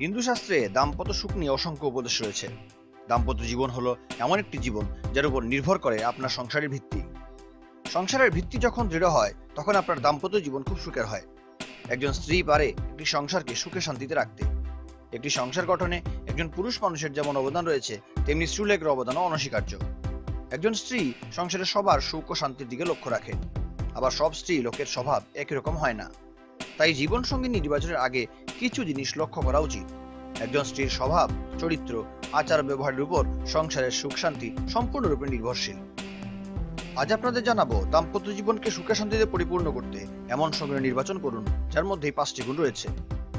হিন্দু শাস্ত্রে দাম্পত্য সুখ নিয়ে অসংখ্য উপদেশ রয়েছে। দাম্পত্য জীবন হলো এমন একটি জীবন যার উপর নির্ভর করে আপনার সংসারের ভিত্তি। সংসারের ভিত্তি যখন দৃঢ় হয়, তখন আপনার দাম্পত্য জীবন খুব সুখের হয়। একজন স্ত্রী পারে একটি সংসারকে সুখে শান্তিতে রাখতে। একটি সংসার গঠনে একজন পুরুষ মানুষের যেমন অবদান রয়েছে, তেমনি স্ত্রীলেগের অবদানও অনস্বীকার্য। একজন স্ত্রী সংসারের সবার সুখ ও শান্তির দিকে লক্ষ্য রাখে। আবার সব স্ত্রী লোকের স্বভাব একই রকম হয় না। তাই জীবন সঙ্গী নির্বাচনের আগে কিছু জিনিস লক্ষ্য করা উচিত। একজন স্ত্রীর স্বভাব, চরিত্র, আচার ব্যবহারের উপর সংসারের সুখ শান্তি সম্পূর্ণরূপে নির্ভরশীল। আজ আপনাদের জানাব, দাম্পত্য জীবনকে সুখে শান্তিতে পরিপূর্ণ করতে এমন সঙ্গী নির্বাচন করুন, যার মধ্যে পাঁচটি গুণ রয়েছে।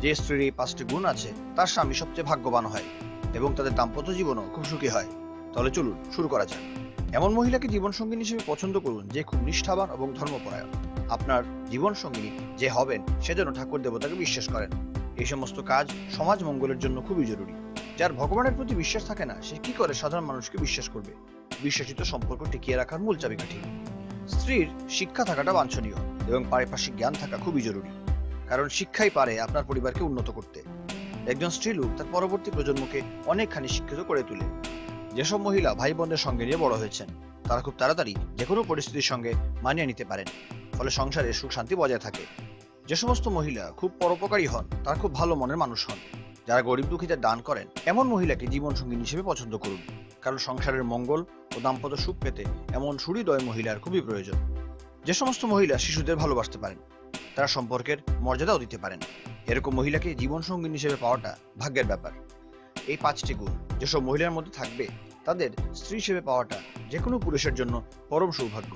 যে স্ত্রীর এই পাঁচটি গুণ আছে, তার স্বামী সবচেয়ে ভাগ্যবান হয় এবং তাদের দাম্পত্য জীবনও খুব সুখী হয়। তাহলে চলুন শুরু করা যাক। এমন মহিলাকে জীবনসঙ্গী হিসেবে পছন্দ করুন, যে খুব নিষ্ঠাবান এবং ধর্মপরায়ণ। আপনার জীবনসঙ্গী যে হবেন, সেজন্য ঠাকুর দেবতাকে বিশ্বাস করেন। এই সমস্ত কাজ সমাজ মঙ্গলের জন্য খুবই জরুরি। যার ভগবানের প্রতি বিশ্বাস থাকে না, সে কি করে সাধারণ মানুষকে বিশ্বাস করবে? বিশ্বাসিত সম্পর্ক টিকিয়ে রাখার মূল চাবিকাঠি। স্ত্রীর শিক্ষা থাকাটা বাঞ্ছনীয় এবং পারিপার্শ্বিক জ্ঞান থাকা খুবই জরুরি। কারণ শিক্ষাই পারে আপনার পরিবারকে উন্নত করতে। একজন স্ত্রীলোক তার পরবর্তী প্রজন্মকে অনেকখানি শিক্ষিত করে তোলে। যেসব মহিলা ভাই বোনদের সঙ্গে নিয়ে বড় হয়েছেন, তারা খুব তাড়াতাড়ি যে কোনো পরিস্থিতির সঙ্গে মানিয়ে নিতে পারেন, ফলে সংসারে সুখ শান্তি বজায় থাকে। যে সমস্ত মহিলা খুব পরোপকারী হন, তারা খুব ভালো মনের মানুষ হন। যারা গরিব দুঃখীদের দান করেন, এমন মহিলাকে জীবন সঙ্গী হিসেবে পছন্দ করুন, কারণ সংসারের মঙ্গল ও দাম্পত্য সুখ পেতে এমন সুহৃদয় মহিলার খুবই প্রয়োজন। যে সমস্ত মহিলা শিশুদের ভালোবাসতে পারেন, তারা সম্পর্কের মর্যাদাও দিতে পারেন। এরকম মহিলাকে জীবন সঙ্গী হিসেবে পাওয়াটা ভাগ্যের ব্যাপার। এই পাঁচটি গুণ যেসব মহিলার মধ্যে থাকবে, তাদের স্ত্রী হিসেবে পাওয়াটা যে কোনো পুরুষের জন্য পরম সৌভাগ্য।